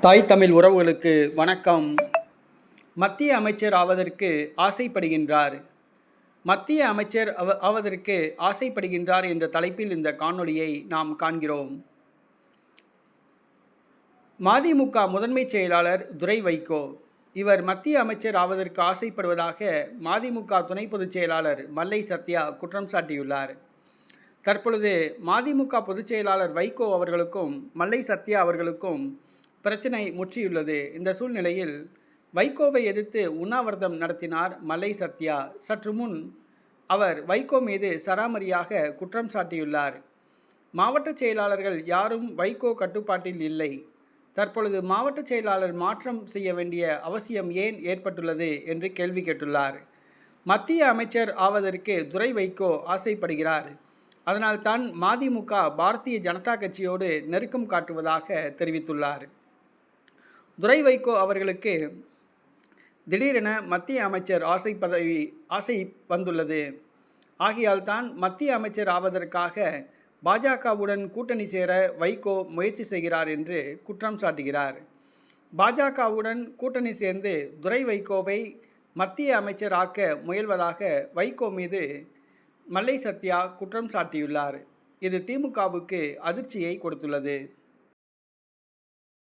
தாய் தமிழ் உறவுகளுக்கு வணக்கம். மத்திய அமைச்சர் ஆவதற்கு ஆசைப்படுகின்றார். மத்திய அமைச்சர் அவ ஆவதற்கு ஆசைப்படுகின்றார் என்ற தலைப்பில் இந்த காணொளியை நாம் காண்கிறோம். மதிமுக முதன்மை செயலாளர் துரை வைகோ இவர் மத்திய அமைச்சர் ஆவதற்கு ஆசைப்படுவதாக மதிமுக துணை பொதுச் செயலாளர் மல்லை சத்யா குற்றம் சாட்டியுள்ளார். தற்பொழுது மதிமுக பொதுச் செயலாளர் வைகோ அவர்களுக்கும் மல்லை சத்யா அவர்களுக்கும் பிரச்சினை முற்றியுள்ளது. இந்த சூழ்நிலையில் வைகோவை எதிர்த்து உண்ணாவிரதம் நடத்தினார் மலை சத்யா. சற்று முன் அவர் வைகோ மீது சராமரியாக குற்றம் சாட்டியுள்ளார். மாவட்ட செயலாளர்கள் யாரும் வைகோ கட்டுப்பாட்டில் இல்லை. தற்பொழுது மாவட்ட செயலாளர் மாற்றம் செய்ய வேண்டிய அவசியம் ஏன் ஏற்பட்டுள்ளது என்று கேள்வி கேட்டுள்ளார். மத்திய அமைச்சர் ஆவதற்கு துரை வைகோ ஆசைப்படுகிறார். அதனால் தான் மதிமுக பாரதிய ஜனதா கட்சியோடு நெருக்கம் காட்டுவதாக தெரிவித்துள்ளார். துரை வைகோ அவர்களுக்கு திடீரென மத்திய அமைச்சர் ஆசை பதவி ஆசை வந்துள்ளது. ஆகையால் தான் மத்திய அமைச்சர் ஆவதற்காக பாஜகவுடன் கூட்டணி சேர வைகோ முயற்சி செய்கிறார் என்று குற்றம் சாட்டுகிறார். பாஜகவுடன் கூட்டணி சேர்ந்து துரை வைகோவை மத்திய அமைச்சர் ஆக்க முயல்வதாக வைகோ மீது மல்லை சத்யா குற்றம் சாட்டியுள்ளார். இது திமுகவுக்கு அதிர்ச்சியை கொடுத்துள்ளது.